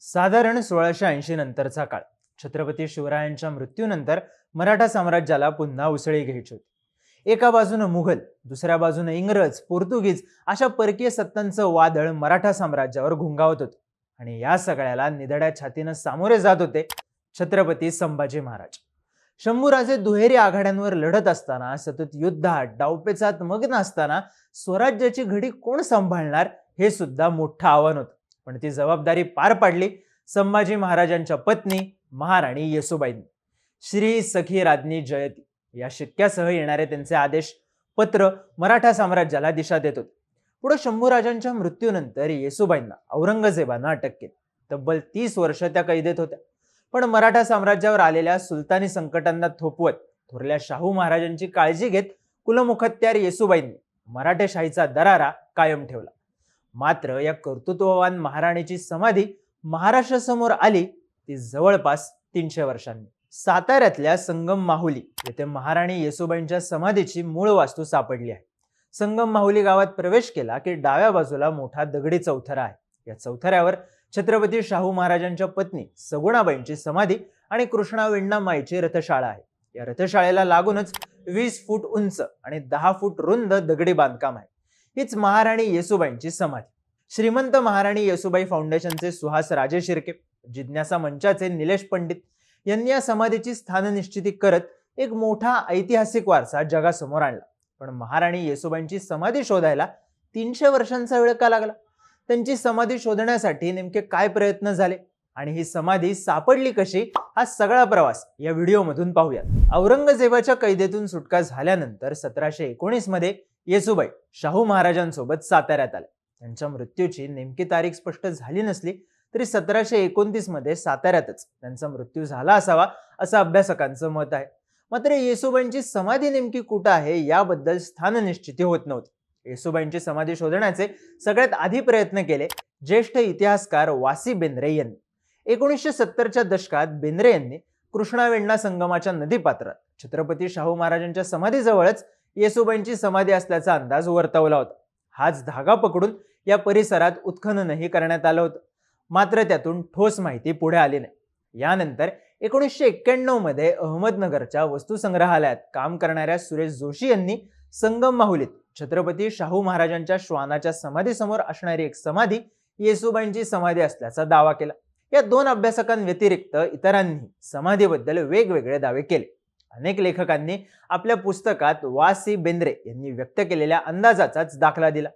साधारण सोळाशे ऐंशी नंतरचा काळ. छत्रपती शिवरायांच्या मृत्यूनंतर मराठा साम्राज्याला पुन्हा उसळी घ्यायची होती. एका बाजूनं मुघल दुसऱ्या बाजूनं इंग्रज पोर्तुगीज अशा परकीय सत्तांचं वादळ मराठा साम्राज्यावर घुंगावत होतं आणि या सगळ्याला निधड्या छातीनं सामोरे जात होते छत्रपती संभाजी महाराज. शंभूराजे दुहेरी आघाड्यांवर लढत असताना सतत युद्धात डावपेचात मग्न असताना स्वराज्याची घडी कोण सांभाळणार हे सुद्धा मोठं आव्हान होतं. पण ती जबाबदारी पार पाडली संभाजी महाराजांच्या पत्नी महाराणी येसुबाईंनी. श्री सखी राज्ञी जयती. या शिक्क्यासह येणारे त्यांचे आदेश पत्र मराठा साम्राज्याला दिशा देत होते. पुढे शंभूराजांच्या मृत्यूनंतर येसुबाईंना औरंगजेबांना अटक केली. तब्बल तीस वर्ष त्या कैदेत होत्या. पण मराठा साम्राज्यावर आलेल्या सुलतानी संकटांना थोपवत थोरल्या शाहू महाराजांची काळजी घेत कुलमुखत्यार येसुबाईंनी मराठेशाहीचा दरारा कायम ठेवला. मात्र या कर्तृत्ववान महाराणीची समाधी महाराष्ट्रासमोर आली ती जवळपास तीनशे वर्षांनी. साताऱ्यातल्या संगम माहुली येथे महाराणी येसुबाईंच्या समाधीची मूळ वास्तू सापडली आहे. संगम माहुली गावात प्रवेश केला की डाव्या बाजूला मोठा दगडी चौथरा आहे. या चौथऱ्यावर छत्रपती शाहू महाराजांच्या पत्नी सगुणाबाईंची समाधी आणि कृष्णा माईची रथशाळा आहे. या रथशाळेला लागूनच वीस फूट उंच आणि दहा फूट रुंद दगडी बांधकाम आहे. हीच महाराणी येसुबाईंची समाधी. श्रीमंत महाराणी येसुबाई फाउंडेशनचे सुहास राजे शिर्के जिज्ञासा मंचाचे निलेश पंडित यांनी या समाधीची स्थान निश्चिती करत एक मोठा ऐतिहासिक वारसा जगासमोर आणला. पण महाराणी येसुबाईंची समाधी शोधायला तीनशे वर्षांचा वेळ का लागला? त्यांची समाधी शोधण्यासाठी नेमके काय प्रयत्न झाले? आणि ही समाधी सापडली कशी? हा सगळा प्रवास या व्हिडिओमधून पाहूयात. औरंगजेबाच्या कैदेतून सुटका झाल्यानंतर सतराशे एकोणीसमध्ये येसुबाई शाहू महाराजांसोबत साताऱ्यात आले. त्यांच्या मृत्यूची नेमकी तारीख स्पष्ट झाली नसली तरी सतराशे एकोणतीसमध्ये साताऱ्यातच त्यांचा मृत्यू झाला असावा असं अभ्यासकांचं मत आहे. मात्र येसुबाईंची समाधी नेमकी कुठं आहे याबद्दल स्थान निश्चिती होत नव्हती. येसुबाईंची समाधी शोधण्याचे सगळ्यात आधी प्रयत्न केले ज्येष्ठ इतिहासकार वासी बेंद्रे यांनी. एकोणीसशे सत्तरच्या दशकात बेंद्रे यांनी कृष्णावेण्णा संगमाच्या नदीपात्रात छत्रपती शाहू महाराजांच्या समाधीजवळच येसुबाईंची समाधी असल्याचा अंदाज वर्तवला होता. हाच धागा पकडून या परिसरात उत्खननही करण्यात आलं होतं. मात्र त्यातून ठोस माहिती पुढे आली नाही. यानंतर एकोणीसशे एक्क्याण्णवमध्ये अहमदनगरच्या वस्तूसंग्रहालयात काम करणाऱ्या सुरेश जोशी यांनी संगम माहुलीत छत्रपती शाहू महाराजांच्या श्वानाच्या समाधीसमोर असणारी एक समाधी येसुबाईंची समाधी असल्याचा दावा केला. या दोन अभ्यासकांव्यतिरिक्त इतरांनी समाधीबद्दल वेगवेगळे दावे केले. अनेक लेखकांनी आपल्या पुस्तकात वा सी बेंद्रे यांनी व्यक्त केलेल्या अंदाजाचाच दाखला दिला.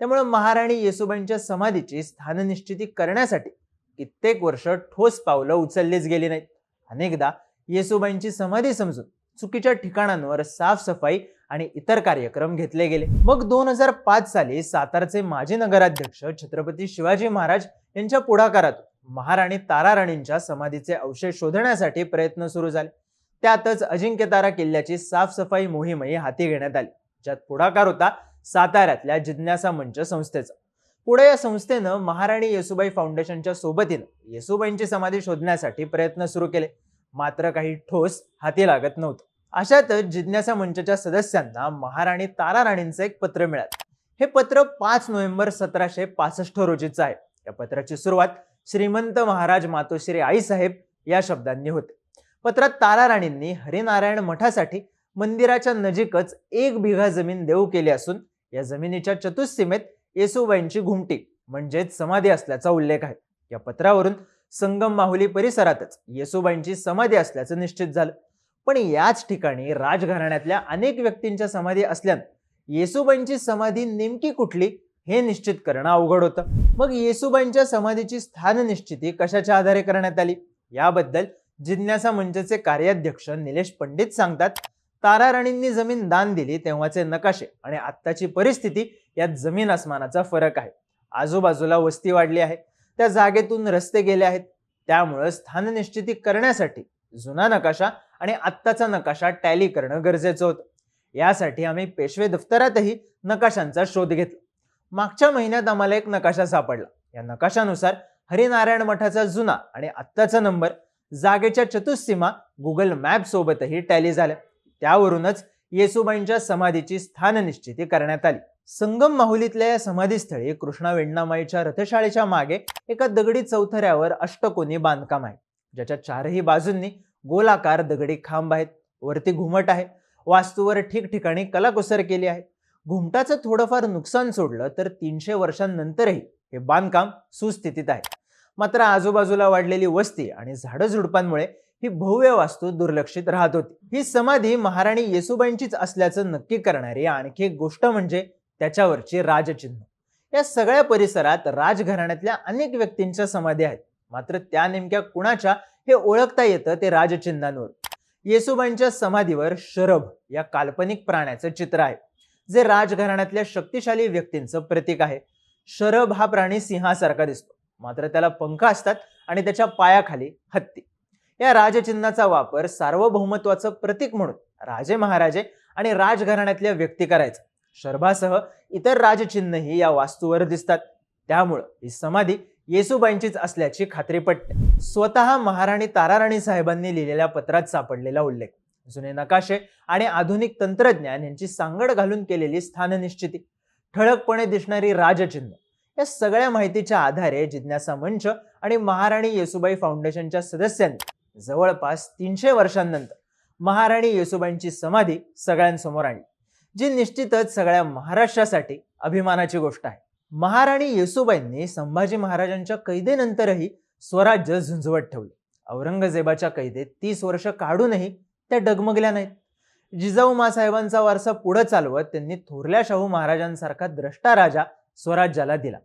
त्यामुळे महाराणी येसुबाईंच्या समाधीची स्थाननिश्चिती करण्यासाठी कित्येक वर्ष ठोस पावलं उचललीच गेली नाहीत. अनेकदा येसुबाईंची समाधी समजून चुकीच्या ठिकाणांवर साफसफाई आणि इतर कार्यक्रम घेतले गेले. मग दोन हजार पाच साली सातारचे माजी नगराध्यक्ष छत्रपती शिवाजी महाराज यांच्या पुढाकारात महाराणी ताराराणींच्या समाधीचे अवशेष शोधण्यासाठी प्रयत्न सुरू झाले. त्यातच अजिंक्यतारा किल्ल्याची साफसफाई मोहीमही हाती घेण्यात आली ज्यात पुढाकार होता साताऱ्यातल्या जिज्ञासा मंच संस्थेचा. पुढे या संस्थेनं महाराणी येसुबाई फाउंडेशनच्या सोबतीनं येसुबाईंची समाधी शोधण्यासाठी प्रयत्न सुरू केले. मात्र काही ठोस हाती लागत नव्हतं. अशातच जिज्ञासा मंचच्या सदस्यांना महाराणी तारा राणींचं एक पत्र मिळालं. हे पत्र पाच नोव्हेंबर सतराशे पासष्ट रोजीचं आहे. या पत्राची सुरुवात श्रीमंत महाराज मातोश्री आईसाहेब या शब्दांनी होते. पत्रात तारा राणींनी हरिनारायण मठासाठी मंदिराच्या नजीकच एक बिघा जमीन देऊ केली असून या जमिनीच्या चतुस्सीमेत येसुबाईंची घुमटी म्हणजेच समाधी असल्याचा उल्लेख आहे. या पत्रावरून संगम माहुली परिसरातच येसुबाईंची समाधी असल्याचं निश्चित झालं. पण याच ठिकाणी राजघराण्यातल्या अनेक व्यक्तींच्या समाधी असल्यानं येसुबाईंची समाधी नेमकी कुठली हे निश्चित करणं अवघड होतं. मग येसुबाईंच्या समाधीची स्थान निश्चिती कशाच्या आधारे करण्यात आली? याबद्दल जिज्ञासा मंचचे कार्याध्यक्ष निलेश पंडित सांगतात तारा राणींनी जमीन दान दिली तेव्हाचे नकाशे आणि आत्ताची परिस्थिती यात जमीन आसमानाचा फरक आहे. आजूबाजूला वस्ती वाढली आहे. त्या जागेतून रस्ते गेले आहेत. त्यामुळं स्थान निश्चिती करण्यासाठी जुना नकाशा आणि आत्ताचा नकाशा टॅली करणं गरजेचं होतं. यासाठी आम्ही पेशवे दफ्तरातही नकाशांचा शोध घेतला. मागच्या महिन्यात आम्हाला एक नकाशा सापडला. या नकाशानुसार हरिनारायण मठाचा जुना आणि आत्ताचा नंबर जागेच्या चतुस्सीमा गुगल मॅप सोबतही टॅली झाल्या. त्यावरूनच येसुबाईंच्या समाधीची स्थान निश्चिती करण्यात आली. संगम माहुलीतल्या या समाधीस्थळी कृष्णा वेण्णामाईच्या रथशाळेच्या मागे एका दगडी चौथऱ्यावर अष्टकोनी बांधकाम आहे. ज्याच्या चारही बाजूंनी गोलाकार दगडी खांब आहेत. वरती घुमट आहे. वास्तूवर ठिकठिकाणी कलाकुसर केली आहे. घुमटाचं थोडंफार नुकसान सोडलं तर तीनशे वर्षांनंतरही हे बांधकाम सुस्थितीत आहे. मात्र आजूबाजूला वाढलेली वस्ती आणि झाडझुडपांमुळे ही भव्य वास्तू दुर्लक्षित राहत होती. ही समाधी महाराणी येसुबाईंचीच असल्याचं नक्की करणारी आणखी एक गोष्ट म्हणजे त्याच्यावरची राजचिन्ह. या सगळ्या परिसरात राजघराण्यातल्या अनेक व्यक्तींच्या समाधी आहेत. मात्र त्या नेमक्या कुणाच्या हे ओळखता येतं ते राजचिन्हांवर. येसुबाईंच्या समाधीवर शरभ या काल्पनिक प्राण्याचं चित्र आहे जे राजघराण्यातल्या शक्तिशाली व्यक्तींचं प्रतीक आहे. शरभ हा प्राणी सिंहासारखा दिसतो. मात्र त्याला पंख असतात आणि त्याच्या पायाखाली हत्ती. या राजचिन्हाचा वापर सार्वभौमत्वाचं प्रतीक म्हणून राजे महाराजे आणि राजघराण्यातल्या व्यक्ती करायचा. शर्भासह इतर राजचिन्हही या वास्तूवर दिसतात. त्यामुळं ही समाधी येसुबाईंचीच असल्याची खात्री पटते. स्वतः महाराणी ताराराणी साहेबांनी लिहिलेल्या पत्रात सापडलेला उल्लेख. जुने नकाशे आणि आधुनिक तंत्रज्ञान यांची सांगड घालून केलेली स्थाननिश्चिती. ठळकपणे दिसणारी राजचिन्ह. या सगळ्या माहितीच्या आधारे जिज्ञासा मंच आणि महाराणी येसुबाई फाउंडेशनच्या सदस्यांनी जवळपास तीनशे वर्षांनंतर महाराणी येसुबाईंची समाधी सगळ्यांसमोर आणली जी निश्चितच सगळ्या महाराष्ट्रासाठी अभिमानाची गोष्ट आहे. महाराणी येसुबाईंनी संभाजी महाराजांच्या कैदेनंतरही स्वराज्य झुंजवत ठेवले. औरंगजेबाच्या कैदेत तीस वर्ष काढूनही त्या डगमगल्या नाहीत. जिजाऊ मासाहेबांचा वारसा पुढे चालवत त्यांनी थोरल्या शाहू महाराजांसारखा द्रष्टा राजा स्वराज्याला दिला.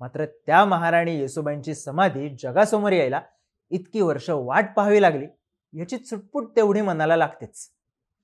मात्र त्या महाराणी येसुबाईंची समाधी जगासमोर यायला इतकी वर्ष वाट पाहावी लागली याची चुटपुट तेवढी मनाला लागतेच.